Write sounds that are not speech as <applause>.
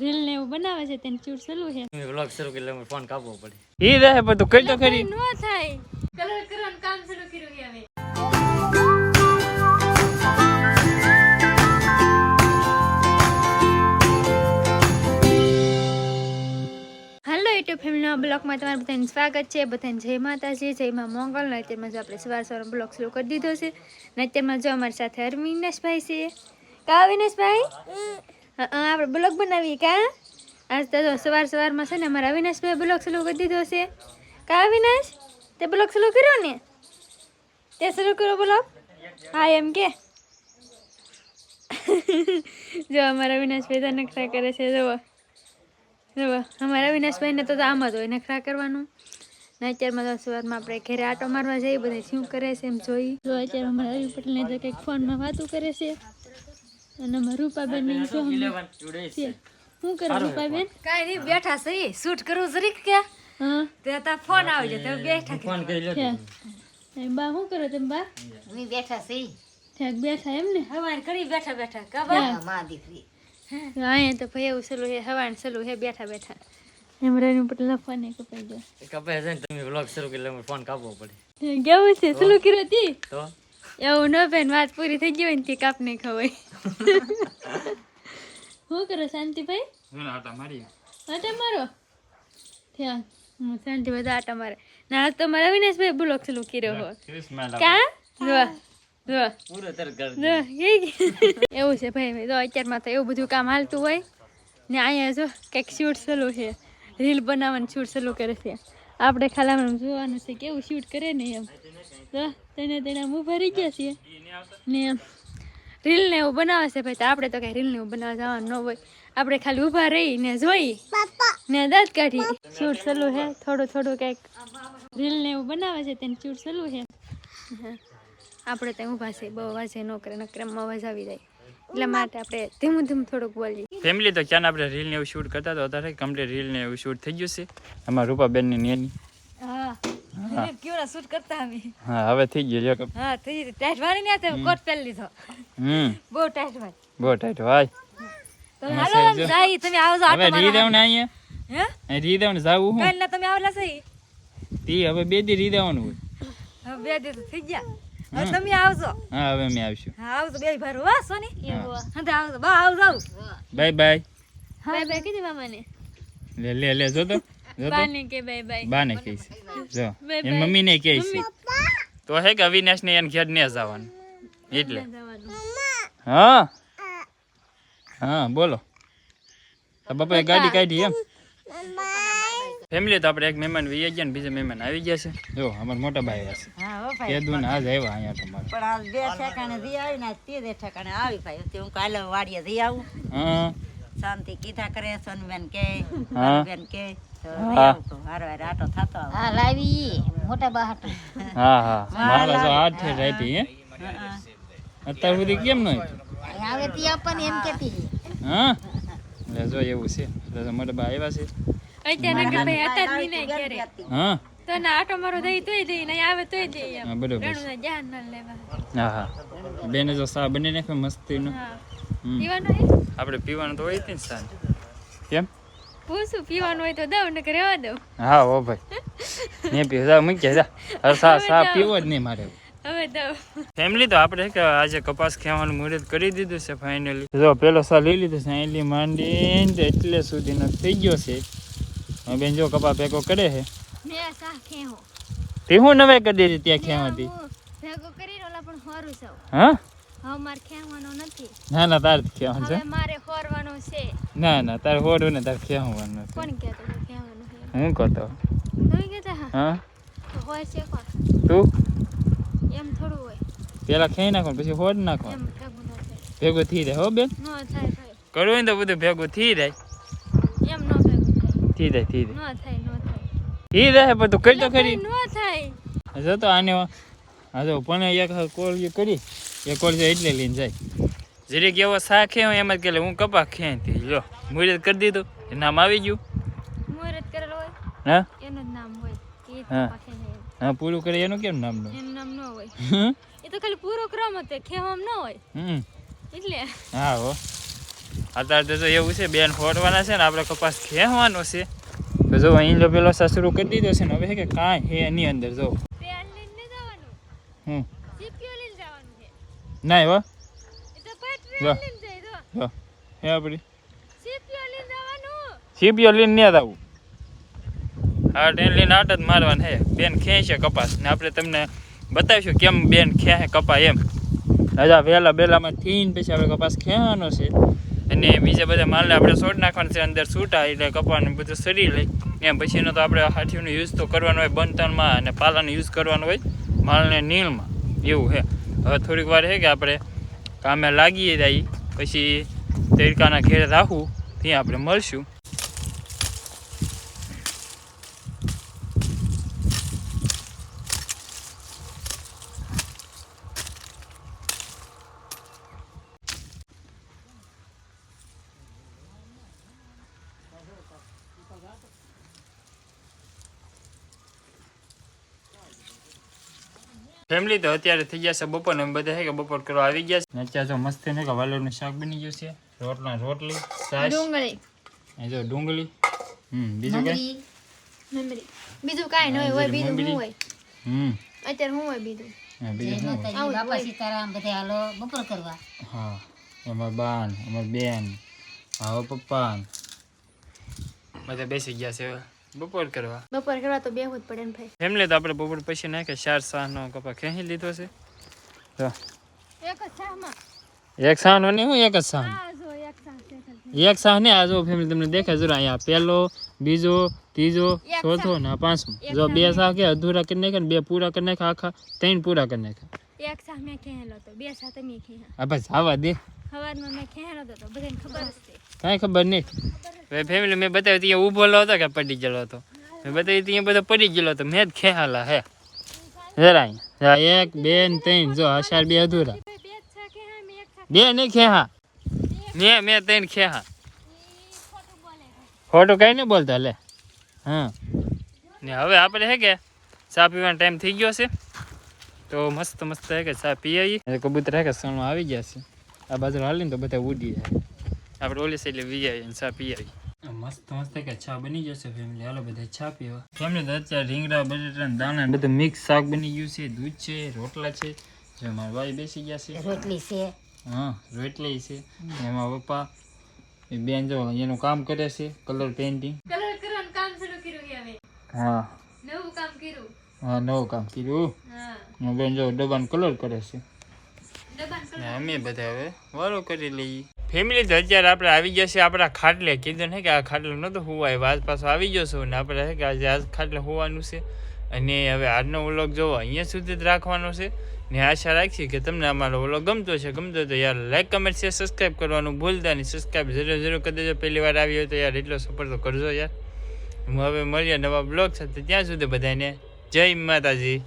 Reel ને એવું બનાવે છે તેને ચૂર સલું છે. વ્લોગ શરૂ કરી લેવું ફોન કાપવો પડે. ઈ રહે પણ તું કઈ તો ખરી. નો થાય. કલર કરવાનું કામ શરૂ કર્યું છે હવે. હાલો યુટ્યુબ ફેમિલીના બ્લોગમાં તમારું બધાનું સ્વાગત છે. બધાને જય માતાજી જય માં મોંગલ. ને અત્યારમાં જો આપણે સવાર સવાર બ્લોગ શરૂ કરી દીધો છે. ને અત્યારમાં જો અમારી સાથે અરવિનેશભાઈ છે. કા હા, આપણે બ્લોગ બનાવીએ કા? આજ તો સવાર સવારમાં છે ને અમારા અવિનાશભાઈ બ્લોગ સલો કરી દીધો છે. કા અવિનાશ? તે બ્લોગ સલો કર્યો ને? તે શરૂ કર્યો બ્લોગ હા, એમ કે. <laughs> જો અમારા અવિનાશભાઈ તો નખરા કરે છે, જુઓ. જુઓ, અમારા અવિનાશભાઈને તો આમ જ હોય નખરા કરવાનું. ને અત્યારમાં તો સવારમાં આપણે ઘરે આટો મારવા જઈએ, બધા શું કરે છે એમ જોઈ. જો અત્યારે અમારા પટેલને તો કંઈક ફોનમાં વાતું કરે છે. અને અમારા રૂપાબેન ને જો છે. શું કરે રૂપાબેન? કાંઈ નહીં બેઠા સહી શૂટ કરવું જરીક કે? હા. તે તાર ફોન આવી જાય બેઠા ફોન કરી લો એ બા શું કરો તમે બા? અમે બેઠા સહી ઠેક બેઠા એમ ને? હવાન કરી બેઠા બેઠા. કબા માં દીકરી. અહીંયા તો ભાઈ એવું સલું હે હવાન સલું હે બેઠા બેઠા. એમ રવિ પટેલ ફોન એ કપાઈ ગયો. તમે વ્લોગ શરૂ કરી એટલે ફોન કાપવો પડે. કેવું છે? સલું કર્યું હતી તો? એવું ન બેન વાત પૂરી થઈ ગઈ હોય ને તે કાપ નહીં ખવાય શું કરો શાંતિભાઈ આટા મારો થયા હું શાંતિભાઈ આટા મારે ના તો મારા અવિનાશભાઈ બ્લોક સલું કર્યો હો કા જોવા જો પૂરો તર કર જો, એ કે- એવું છે ભાઈ ભાઈ તો અત્યારમાં તો એવું બધું કામ હાલતું હોય ને અહીંયા જો કંઈક શૂટ સલું છે રીલ બનાવવાનું શૂટ સલું કરે છે આપણે ખાલી જોવાનું છે કેવું શૂટ કરે ને એમ તો તેને તેને હું ભરી ગયા છીએ. ને રીલ ને એવું બનાવે છે ભાઈ, તો આપણે તો કઈ રીલ ને એવું બનાવવા જવાનું ન હોય. આપણે ખાલી ઊભા રહી ને જોઈ ને દાંત કાઢી. શૂટ સલું છે થોડું થોડું કંઈક. રીલ ને એવું બનાવે છે તેને શૂટ સલું હા. આપણે ત્યાં ઊભા છે બહુ વાજે ન કરે, નકર અવાજ આવી જાય. એટલા માટે આપણે ધીમું ધીમું થોડુંક બોલીએ. ફેમિલી તો ક્યાં આપણે રીલ ને એવું શૂટ કરતા તો અત્યારે કમ્પ્લીટ રીલ ને એવું શૂટ થઈ ગયું છે. અમારા રૂપાબેનની નેની. હા કેવડા શૂટ કરતા અમે? હા હવે થઈ ગયું લ્યો હા થઈ ટાઈટ વાળી ને તો કોટ પહેરી લીધો. હમ. બહુ ટાઈટ વાળી. બહુ ટાઈટ ભાઈ તમે હાલો આમ જાય તમે આવજો હવે આટો રી મારવા. દેવને અહીંયા? હે? અહીં રી જાવું હું? કાલ ના તમે આવેલા સહી? તી હવે બે દી રી દેવાનું હોય. હવે બે દિવસ થઈ ગયા. હવે તમે આવજો. હા હવે અમે આવશું. હા આવજો બે ભાઈ હો. સોની હા. આવજો. બા આવજો બાય બાય. બાય બાય કીધી મામાને? લે લે લે જો તો. બાને કે બાય બાને જો. તો હે કે અવિનાશ ને એને ઘેર ને જવાનું? એટલે. હા. હા બોલો. બાપા ગાડી કાઢી એમ. ફેમિલી તો આપણે એક મહેમાન વી ગયા ને બીજા મહેમાન આવી ગયા છે. જો અમારા મોટા ભાઈ હશે હા હો ભાઈ. કેદું આજ આવ્યા અહીંયા તમારે. પણ આ બે ઠેકાણે દી આવી ને તે દે ઠેકાણે આવી ભાઈ. તે હું કાલે વાડીએ જઈ આવું. હા. શાંતિ કીધા કરે સોનબેન કે હા. બેન કે. તો હા. જઈ આવું તો હારો હારો આટો થતો આવે. હા લાવી. મોટા બહાટ. હા હા. મારા તો આઠ થઈ રાતી હે હા, અત્યાર સુધી કેમ ન આવે તી આપણને એમ કેતી હા? એટલે એવું છે. એટલે મોટા બા આવ્યા છે. અત્યારે કે ભાઈ હતા જ નહીં ને ક્યારે હા? તો ના આટો મારો દઈ તોય દઈ નહીં આવે તોય દઈ હા બરોબર છે. ધ્યાન ન લેવા. હા હા. બેને જો સા બની નાખે મસ્તીનું. પીવાનું આપણે પીવાનું તો હોય જ ને સાંજ. કેમ? પૂછું પીવાનું હોય તો દઉં ને રેવા દઉં. હા હો ભાઈ. ને પી જા મૂકી જા હવે સા સા પીવો જ નહીં મારે. હવે દઉં ફેમિલી તો આપણે કે આજે કપાસ ખેવાનું મુહૂર્ત કરી દીધું છે ફાઇનલી જો પેલો સા લઈ લીધો છે અહીંથી માંડીને તે એટલે સુધીનો થઈ ગયો છે. બેન જો કપા ભેગો કરે છે. મેં સા ખેહો. તે હું નવે કરી દીધી ત્યાં ખેવાતી ભેગો કરી ઓલા પણ હોરું સૌ હા? હવે મારે ખેવાનો નથી. ના ના તારે ખેવાનું છે. મારે હોરવાનું છે. ના ના તારે હોડું ને તારે ખેવાનું નથી. કોણ કહેતો કે ખેવાનું છે? હું કહતો? તમે કહેતા હા હા? તો હોય છે કોણ? તું? એમ થોડું હોય. પેલા ખેઈ નાખો પછી હોડ નાખો. ભેગું ન થાય. ભેગું થઈ જાય હો બેન? કરવું હોય ને તો બધું ભેગું થઈ જાય. એમ ન થઈ જાય થઈ જાય. ન થાય ન થઈ જાય પણ તું કઈ તો ખરી. ન થાય. જો તો આને હા જો પણ એક કોલ કરી. એ કોળ છે એટલે લઈને જાય. જરીક એવો શા ખેવ એમ જ કે હું કપા ખેંચી લો મુહૂર્ત કરી દીધું એ નામ આવી ગયું. મુહૂર્ત કરેલો હોય? હા? એનું જ નામ હોય. કે હા. ને. હા પૂરું કરે એનું કેમ નામ નામનું એનું નામ ન હોય? એ તો ખાલી પૂરો ક્રમ હતો ખેવામ ન હોય. હમ. એટલે. હા હો. અત્યારે તો એવું છે બેન ફોડવાના છે ને આપણે કપાસ ખેવાનો છે. તો જો અહીં પેલો સસરું કરી દીધો છે ને હવે કે કાંઈ હે એની અંદર જો. હમ સીપીઓ લઈને જવાનું છે ના એવા હે આપણી સીપીઓ લઈને જવાનું સીપીઓ લઈને નહીં આવું હા ટ્રેન લઈને આટ જ મારવાનું હે બેન ખેંચે કપાસ ને આપણે તમને બતાવીશું કેમ બેન ખેંચે કપાસ એમ હજા વહેલા બેલામાં થઈને પછી આપણે કપાસ ખેવાનો છે અને બીજા બધા માલને આપણે સોડ નાખવાનું છે અંદર છૂટા એટલે કપાને બધું સરી લઈ એમ પછીનો તો આપણે હાથીનો યુઝ તો કરવાનો હોય બંતનમાં અને પાલાનો યુઝ કરવાનો હોય માલને નીલમાં. એવું છે. હવે થોડીક વાર છે કે આપણે કામે લાગીએ જાય, પછી તડકાના ઘેરે રાખવું ત્યાં આપણે મળશું. ફેમિલી તો અત્યારે થઈ ગયા છે બપોર ને બધા કે બપોર કરવા આવી ગયા છે. ને અત્યારે જો મસ્ત ને કે વાલોરનું શાક બની ગયું છે. રોટલા રોટલી છાશ. ડુંગળી. એ જો ડુંગળી. હમ બીજું કઈ? મમરી બીજું કાંઈ ન હોય હોય બીજું શું હોય. હમ. અત્યારે શું હોય બીજું? હા, બીજું શું હોય? બાપા સીતારામ બધા હાલો બપોર કરવા. હા અમાર બાન અમાર બેન મારા પપ્પા બધા બેસી ગયા છે બપોર કરવા. બપોર કરવા તો બેહવું જ પડે ને ભાઈ. ફેમિલી તો આપણે બપોર પછી નાખે ચાર સાહનો કપા ખેંચી લીધો છે. તો એક જ શાહમાં એક સાહનો ને હું એક જ સાહનો. આ જો એક શાહ છે ખાલી. એક સાહ ને આ જો ફેમિલી તમને દેખાય જરા અહીંયા પહેલો બીજો ત્રીજો એક ચોથો ને આ પાંચમો. એક જો સાહ બે સાહ કે અધૂરા કરી નાખ્યા ને બે પૂરા કરી નાખ્યા આખા ત્રણ પૂરા કરી નાખ્યા. એક શાહ મેં ખેંચેલો હતો બે શાહ તમે ખેંચા આ બસ આવા દે. સવારમાં મેં ખેંચેલો હતો તો બધાને ખબર જ છે. કાંઈ ખબર નહીં. હવે ફેમિલી મેં બતાવ્યું ત્યાં ઊભો હતો કે પડી ગયેલો હતો? મેં બતાવ્યું ત્યાં બધો પડી ગયેલો હતો. મેં જ ખેહાલા, હે. જરા અહીંયા એક, બે ને ત્રણ, જો અસાર બે અધૂરા. બે નહીં ખેહા. મેં મેં ત્રણ ખેહા. ખોટું કઈ નહીં બોલતા, લે. હા. ને હવે આપણે હે કે, ચા પીવાનો ટાઈમ થઈ ગયો છે. તો મસ્ત મસ્ત હે કે ચા પી આવી કબૂતર હે કે સણો આવી ગયા છે. આ બાજુ હાલીને તો બધા ઉડી જાય. આપણે ઓલી સાઈડ વી આવીએ અને ચા આવી મસ્ત મસ્ત કે ચા બની જશે ફેમિલી હાલો બધા ચા પીવા ફેમિલી તો અત્યારે રીંગડા બટેટા ને દાણા બધું મિક્સ શાક બની ગયું છે દૂધ છે રોટલા છે જો મારા ભાઈ બેસી ગયા છે રોટલી છે હા રોટલી છે એમાં પપ્પા એ બેન જો એનું કામ કરે છે કલર પેઇન્ટિંગ કલર કરવાનું કામ શરૂ કર્યું હવે હા નવું કામ કર્યું હા નવું કામ કર્યું હા બેન જો ડબ્બાનો કલર કરે છે અમે બધા હવે વારો કરી લઈએ ફેમિલી તો અત્યારે આપણે આવી છે આપણા ખાટલે. કીધું ને કે આ ખાટલે નહોતો હોવાય આજ પાછો આવી જશો છું ને આપણે કે આજે આજ ખાટલે હોવાનું છે. અને હવે આજનો વ્લોગ જોવો, અહીંયા સુધી જ રાખવાનો છે. ને આશા રાખીએ કે તમને અમારો વ્લોગ ગમતો છે ગમતો તો યાર લાઈક કમેન્ટ શેર સબસ્ક્રાઈબ કરવાનું ભૂલતા નહીં. સબસ્ક્રાઈબ જરૂર જરૂર કરી દેજો. પહેલી વાર આવી હોય તો યાર એટલો સપોર્ટ તો કરજો યાર. હું હવે મળીએ નવા બ્લોગ સાથે. ત્યાં સુધી બધાને જય માતાજી.